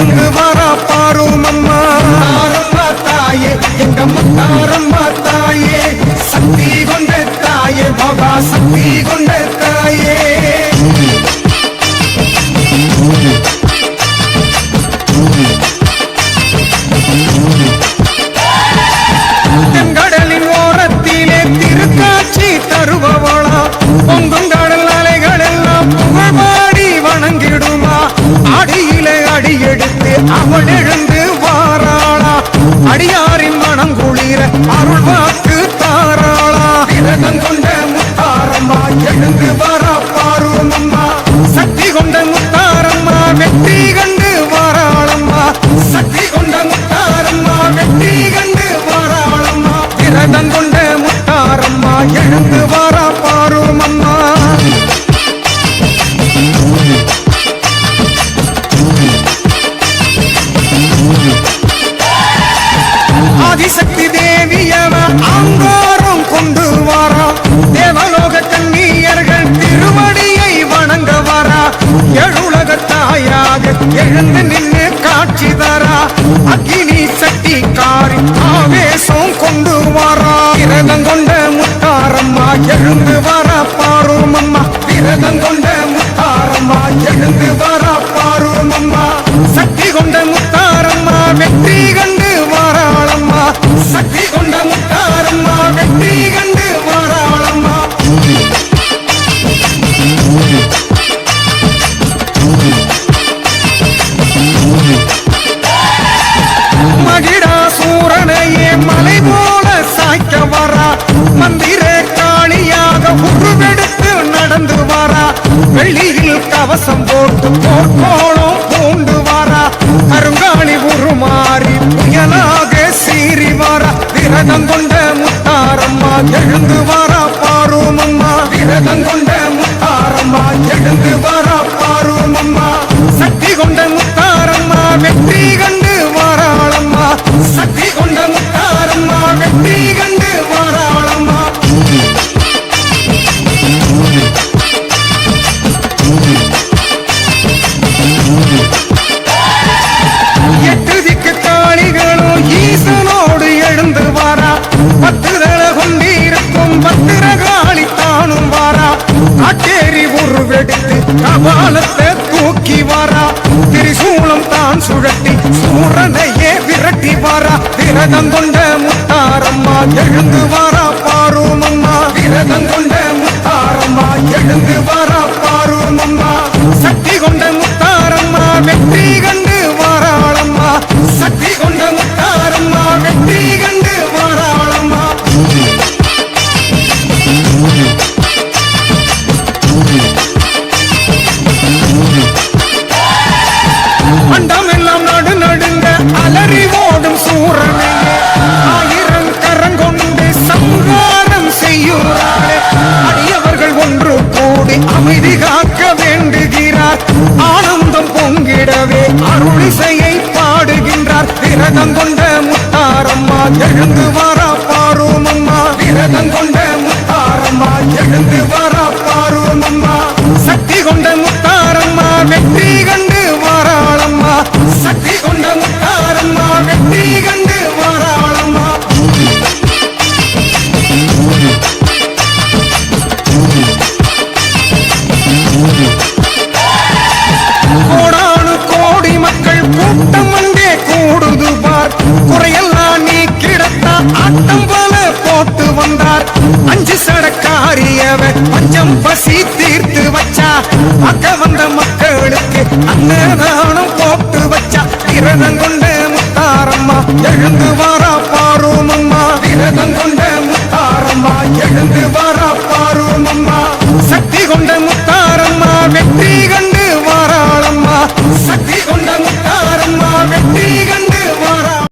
அங்கு எழுந்து வரா பாரும் அம்மா. முத்தாரம்மா தாயே எங்க முத்தாரம்மா தாயே சக்தி கொண்ட தாயே பாபா சக்தி கொண்ட அருள் வாக்கு தாராளா கொண்ட முத்தாரமா எழுந்து ஆதிசக்தி தேவியவ அங்காரம் கொண்டு வாரா. தேவலோக கண்ணியர்கள் திருவடியை வணங்க வாரா. எழுலக தாயாக எழுந்து நின்று காட்சி தரா. அக்னி மந்திர காளியாக உருவெடுத்து நடந்து வாரா. வெளியில் கவசம் போட்டு போர்க்கோளம் பூண்டு வாரா. கருங்காணி உருமாறி புயலாக சீறி வாரா. விரதம் கொண்ட முத்தாரம்மா எழுந்து வாரா. பாரும் அம்மா விரதம் கொண்ட முத்தாரம்மா எழுந்து வாரா. பாரும் அம்மா சக்தி கொண்ட முத்தாரம்மா வெற்றி கண்டு வாராளம்மா. சக்தி கொண்ட முத்தாரம்மா வெற்றி கண்டு சுழட்டி சூரனையே விரட்டி வாரா. விரதம் கொண்ட முத்தாரம்மா எழுந்து வாரா. பாரும் அம்மா விரதம் கொண்ட முத்தாரம்மா எழுந்து வாரா. விரதம் கொண்ட முத்தாரம்மா எழுந்து வாரா பாரும் அம்மா. விரதம் கொண்ட முத்தாரம்மா எழுந்து வாரா கிடத்தா போல போட்டு வந்தார். அஞ்சு சடக்காரியவ பஞ்சம் பசி தீர்த்து வச்சா. அக்க வந்த மக்களுக்கு அன்னதானம் போட்டு வச்சா. விரதம் முத்தாரம்மா எழுந்து வாரா.